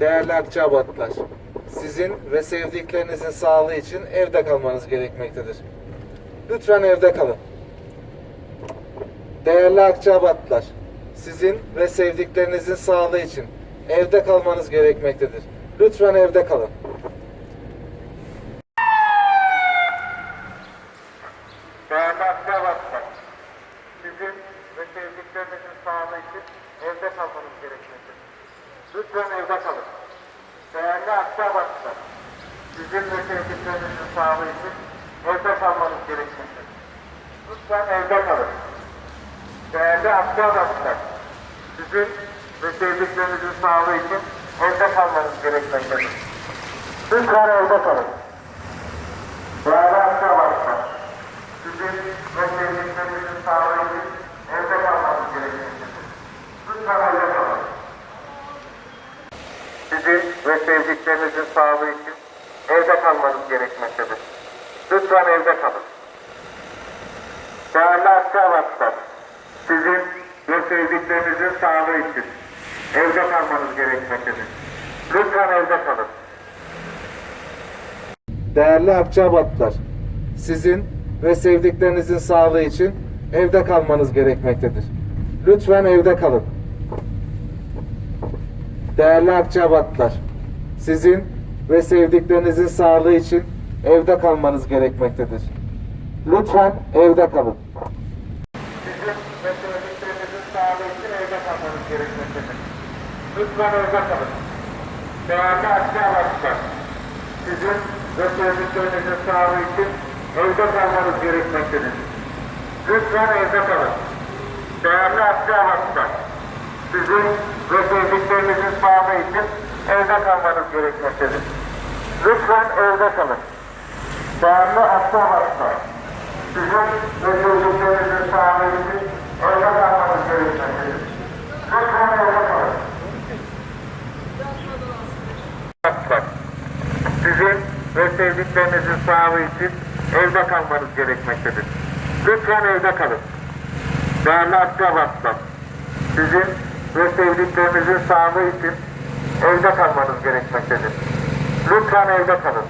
Değerli Akçabatlılar, sizin ve sevdiklerinizin sağlığı için evde kalmanız gerekmektedir. Lütfen evde kalın. Değerli Akçabatlılar, sizin ve sevdiklerinizin sağlığı için evde kalmanız gerekmektedir. Lütfen evde kalın. Değerli Akçabatlılar, sizin ve sevdiklerinizin sağlığı için evde kalmanız gerekmektedir. Lütfen evde kalın. Değerli Akçabatlılar, sizin ve sevdiklerinizin sağlığı için evde kalmanız gerekmektedir. Lütfen evde kalın. Değerli Akçabatlılar, sizin ve sevdiklerinizin sağlığı için evde kalmanız gerekmektedir. Lütfen evde kalın. Değerli Akçabatlılar, sizin ve sevdiklerinizin sağlığı için evde kalmanız gerekmektedir. Lütfen evde kalın. Sizin ve sevdiklerinizin sağlığı için evde kalmanız gerekmektedir. Lütfen evde kalın. Değerli Akçabatlar, sizin ve sevdiklerinizin sağlığı için evde kalmanız gerekmektedir. Lütfen evde kalın. Değerli Akçabatlar, sizin ve sevdiklerinizin sağlığı için evde kalmanız gerekmektedir. Lütfen evde kalın. Değerli Akçabatlar, sizin ve sevdiklerinizin sağlığı için evde kalmanız gerekmektedir. Lütfen evde kalın. Sizin ve sevdiklerinizin sağlığı için evde kalmanız gerekmektedir. Lütfen evde kalın. Değerli Akçabatlar, sizin ve sevdiklerinizin sağlığı için evde kalmanız gerekmektedir. Lütfen evde kalın. Değerli Akçabatlar, sizin ve sevdiklerinizin sağlığı için evde kalmanız gerekmektedir. Lütfen evde kalın. Değerli Akçabatlar, sizin ve sevdiklerinizin sağlığı için evde kalmanız gerekmektedir. Lütfen evde kalın. Sizin ve sevdiklerinizin sağlığı için evde kalmanız gerekmektedir. Lütfen evde kalın. Değerli Akçabatlar, sizin ve sevdiklerinizin sağlığı için evde kalmanız gerekmektedir. Lütfen evde kalın.